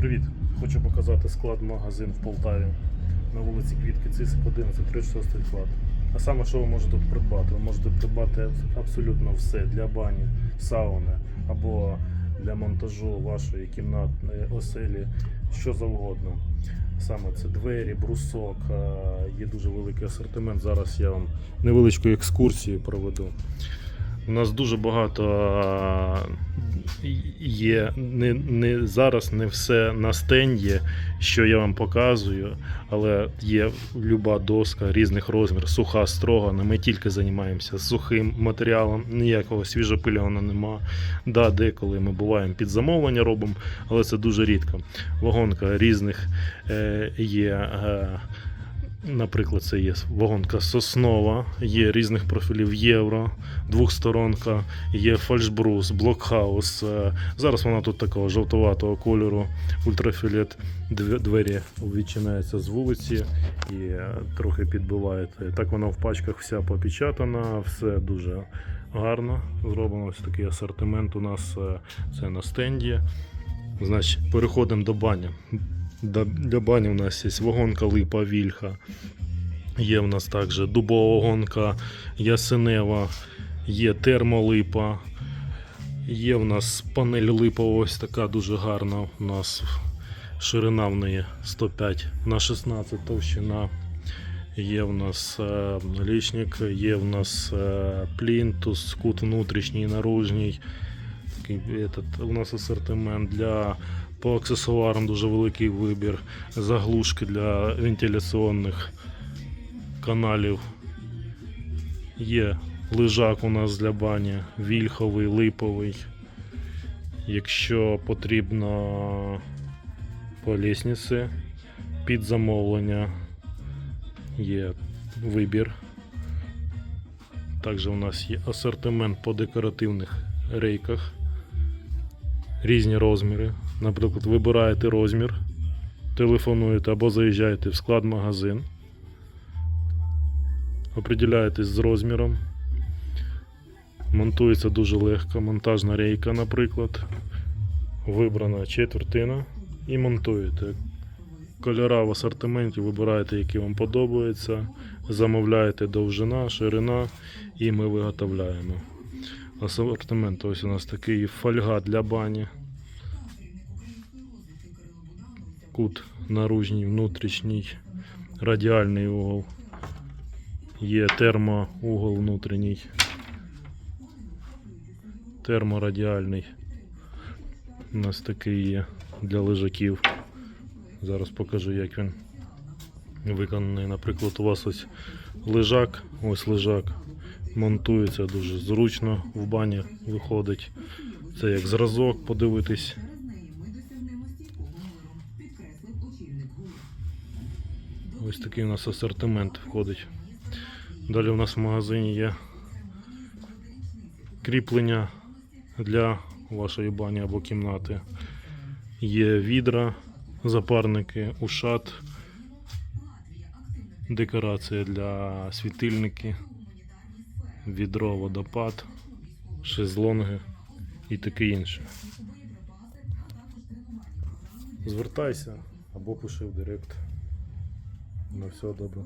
Привіт! Хочу показати склад магазин в Полтаві на вулиці Квітки, Цисик 11, 36 склад. А саме, що ви можете тут придбати? Ви можете придбати абсолютно все для бані, сауни або для монтажу вашої кімнатної оселі, що завгодно. Саме це двері, брусок, е, є дуже великий асортимент. Зараз я вам невеличку екскурсію проведу. У нас дуже багато е, є не, не зараз не все на стенді, що я вам показую, але є люба доска різних розмірів, суха, строгана. Ми тільки займаємося сухим матеріалом, ніякого свіжопильного нема. Да, деколи ми буваємо під замовлення робимо, але це дуже рідко. Вагонка різних е, є. Е, Наприклад, це є вагонка соснова, є різних профілів євро, двохсторонка, є фальшбрус, блокхаус. Е, Зараз вона тут такого жовтуватого кольору, ультрафіолет. Двері відчиняються з вулиці і е, трохи підбивають. Так вона в пачках вся попечатана, все дуже гарно. Зроблено ось такий асортимент у нас е, це на стенді. Значить, переходимо до бані. Для бані у нас є вагонка липа вільха. Є в нас також дубова вагонка, ясенева, є термолипа. Є в нас панель липова, ось така дуже гарна. У нас ширина в неї 105 на 16 товщина. Є в нас е, лічник, є в нас е, плінтус, кут внутрішній, наружній. Такий, этот, у нас асортимент для по аксесуарам дуже великий вибір. Заглушки для вентиляційних каналів. Є лежак у нас для бані, вільховий, липовий. Якщо потрібно по лісниці під замовлення, є вибір. Також у нас є асортимент по декоративних рейках різні розміри. Наприклад, вибираєте розмір, телефонуєте або заїжджаєте в склад магазин, определяєтесь з розміром. Монтується дуже легко, монтажна рейка, наприклад. Вибрана четвертина і монтуєте. Кольора в асортименті вибираєте, які вам подобаються, замовляєте довжина, ширина і ми виготовляємо. Асортимент ось у нас такий фольга для бані. Кут наружній, внутрішній, радіальний угол. Є термоугол внутрішній. Терморадіальний. У нас такий є для лежаків. Зараз покажу, як він виконаний. Наприклад, у вас ось лежак, ось лежак монтується дуже зручно в бані виходить. Це як зразок подивитись. Ось такий у нас асортимент входить. Далі у нас в магазині є кріплення для вашої бані або кімнати. Є відра, запарники, ушат, декорація для світильники відро, водопад, шезлонги і таке інше. Звертайся або пиши в директ. На все добре.